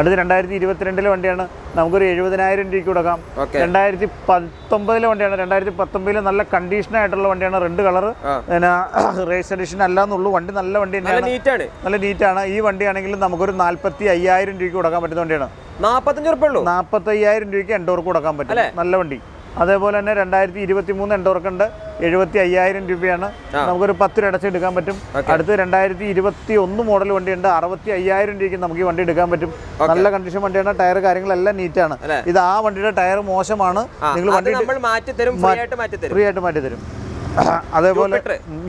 B: അടുത്ത് രണ്ടായിരത്തി ഇരുപത്തിരണ്ടിലെ വണ്ടിയാണ്. നമുക്കൊരു എഴുപതിനായിരം രൂപയ്ക്ക് കൊടുക്കാം. രണ്ടായിരത്തി പത്തൊമ്പതിലെ വണ്ടിയാണ്. രണ്ടായിരത്തി പത്തൊമ്പതിലെ നല്ല കണ്ടീഷൻ ആയിട്ടുള്ള വണ്ടിയാണ്. റെഡ് കളർ പിന്നെ റേസ് എഡിഷൻ അല്ലാന്നുള്ളൂ വണ്ടി നല്ല വണ്ടി തന്നെയാണ്. നല്ല നീറ്റാണ് ഈ വണ്ടിയാണെങ്കിൽ നമുക്കൊരു നാല്പത്തി അയ്യായിരം രൂപയ്ക്ക് കൊടുക്കാൻ പറ്റുന്ന വണ്ടിയാണ്.
A: നാൽപ്പത്തഞ്ച് ഉറപ്പുള്ളൂ
B: നാൽപ്പത്തി അയ്യായിരം രൂപയ്ക്ക് എൻഡോർക്ക് കൊടുക്കാൻ പറ്റും? നല്ല വണ്ടി. അതേപോലെ തന്നെ രണ്ടായിരത്തി ഇരുപത്തി മൂന്ന് എൻഡോർക്കുണ്ട് എഴുപത്തി അയ്യായിരം രൂപയാണ്. നമുക്കൊരു പത്ത് രൂപ അടച്ചെടുക്കാൻ പറ്റും. അടുത്ത് രണ്ടായിരത്തി ഇരുപത്തി ഒന്ന് മോഡൽ വണ്ടിയുണ്ട്. അറുപത്തി അയ്യായിരം രൂപയ്ക്ക് നമുക്ക് ഈ വണ്ടി എടുക്കാൻ പറ്റും. നല്ല കണ്ടീഷൻ വണ്ടിയാണ്. ടയർ കാര്യങ്ങളെല്ലാം നീറ്റാണ്? ഇത് ആ വണ്ടിയുടെ ടയർ മോശമാണ്. നിങ്ങൾ വണ്ടി
A: നമ്മൾ മാറ്റി തരും ഫ്രീ ആയിട്ട് മാറ്റി തരും
B: അതേപോലെ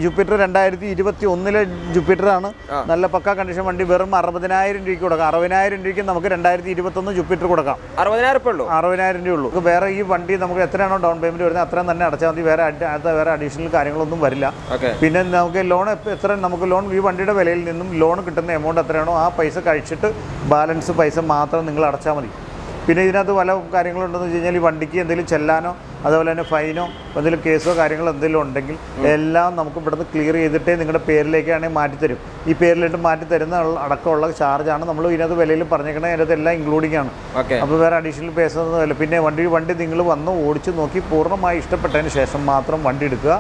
A: ജൂപ്പിറ്റർ.
B: രണ്ടായിരത്തി ഇരുപത്തി ഒന്നിലെ ജൂപ്പിറ്ററാണ്. നല്ല പക്ക കണ്ടീഷൻ വണ്ടി വെറും അറുപതിനായിരം രൂപയ്ക്ക് കൊടുക്കാം. അറുപതിനായിരം രൂപയ്ക്ക് നമുക്ക് രണ്ടായിരത്തി ഇരുപത്തൊന്ന് ജൂപ്പിറ്റർ കൊടുക്കാം.
A: അറുപതിനായിരം രൂപ ഉള്ളൂ.
B: അറുപതിനായിരം രൂപ ഉള്ളൂ. വേറെ ഈ വണ്ടി നമുക്ക് എത്രയാണോ ഡൗൺ പേയ്മെന്റ് വരുന്നത് അത്രയും തന്നെ അടച്ചാൽ മതി. വേറെ അടുത്ത വേറെ അഡീഷണൽ കാര്യങ്ങളൊന്നും വരില്ല. പിന്നെ നമുക്ക് ലോൺ എത്ര നമുക്ക് ലോൺ ഈ വണ്ടിയുടെ വിലയിൽ നിന്നും ലോൺ കിട്ടുന്ന എമൗണ്ട് എത്രയാണോ ആ പൈസ കഴിച്ചിട്ട് ബാലൻസ് പൈസ മാത്രം നിങ്ങൾ അടച്ചാൽ മതി. പിന്നെ ഇതിനകത്ത് പല കാര്യങ്ങളുണ്ടെന്ന് വെച്ച് കഴിഞ്ഞാൽ ഈ വണ്ടിക്ക് എന്തെങ്കിലും ചെല്ലാനോ അതുപോലെ തന്നെ ഫൈനോ എന്തെങ്കിലും കേസോ കാര്യങ്ങളോ എന്തെങ്കിലും ഉണ്ടെങ്കിൽ എല്ലാം നമുക്ക് ഇവിടുന്ന് ക്ലിയർ ചെയ്തിട്ടേ നിങ്ങളുടെ പേരിലേക്കാണെങ്കിൽ മാറ്റിത്തരും. ഈ പേരിലിട്ട് മാറ്റി തരുന്ന അടക്കമുള്ള ചാർജാണ് നമ്മൾ ഇതിനകത്ത് വിലയിൽ പറഞ്ഞേക്കണേ അതിനകത്ത് എല്ലാം ഇൻക്ലൂഡിംഗ് ആണ്. അപ്പോൾ വേറെ അഡീഷണൽ പേസ ഒന്നുമില്ല. പിന്നെ വണ്ടി വണ്ടി നിങ്ങൾ വന്ന് ഓടിച്ച് നോക്കി പൂർണമായി ഇഷ്ടപ്പെട്ടതിന് ശേഷം മാത്രം വണ്ടി എടുക്കുക.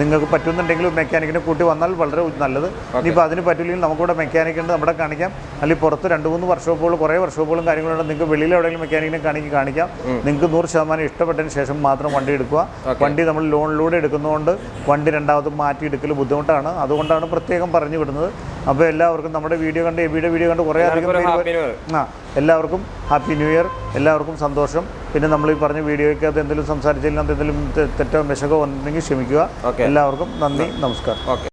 B: നിങ്ങൾക്ക് പറ്റുന്നുണ്ടെങ്കിൽ മെക്കാനിക്കിനെ കൂട്ടി വന്നാൽ വളരെ നല്ലത്. ഇനിയിപ്പോൾ അതിന് പറ്റില്ലെങ്കിൽ നമുക്കിവിടെ മെക്കാനിക് ഉണ്ട് നമ്മുടെ കാണിക്കാം. അല്ലെങ്കിൽ പുറത്ത് രണ്ട് മൂന്ന് വർഷോപ്പുകൾ കുറേ വർഷോപ്പുകളും കാര്യങ്ങളുണ്ട്. നിങ്ങൾക്ക് വെളിയിൽ എവിടെയെങ്കിലും മെക്കാനിക്കിനെ കാണിക്ക് കാണിക്കാം. നിങ്ങൾക്ക് നൂറ് ശതമാനം ഇഷ്ടപ്പെട്ടതിന് ശേഷം മാത്രം വണ്ടി എടുക്കുക. വണ്ടി നമ്മൾ ലോണിലൂടെ എടുക്കുന്നതുകൊണ്ട് വണ്ടി രണ്ടാമതും മാറ്റി എടുക്കൽ ബുദ്ധിമുട്ടാണ്. അതുകൊണ്ടാണ് പ്രത്യേകം പറഞ്ഞു വിടുന്നത്. അപ്പോൾ എല്ലാവർക്കും നമ്മുടെ വീഡിയോ കണ്ട് എബിയുടെ വീഡിയോ കണ്ട് കുറേ അധികം ആ എല്ലാവർക്കും ഹാപ്പി ന്യൂ ഇയർ. എല്ലാവർക്കും സന്തോഷം. പിന്നെ നമ്മൾ ഈ പറഞ്ഞ വീഡിയോയ്ക്ക് അത് എന്തെങ്കിലും സംസാരിച്ചതിൽ എന്തെങ്കിലും തെറ്റോ മെഷകോ ഉണ്ടെങ്കിൽ ക്ഷമിക്കുക. എല്ലാവർക്കും നന്ദി നമസ്കാരം.
A: ഓക്കെ.